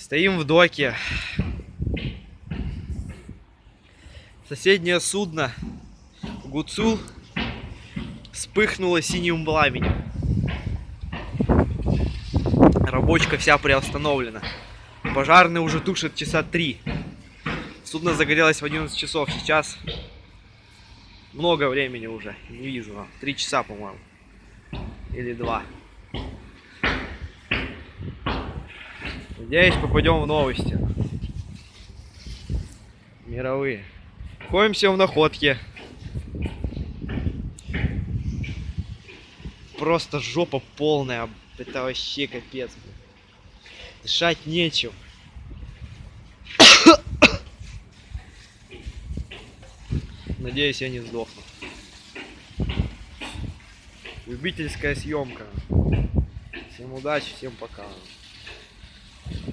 Стоим в доке. Соседнее судно Гуцул вспыхнуло синим пламенем. Рабочка вся приостановлена. Пожарные уже тушат часа три. Судно загорелось в 11 часов. Сейчас много времени уже. Не вижу. Три часа, по-моему. Или два. Надеюсь, попадем в новости. Мировые. Находимся в находке. Просто жопа полная. Это вообще капец. Дышать нечем. Надеюсь, я не сдохну. Любительская съемка. Всем удачи, всем пока.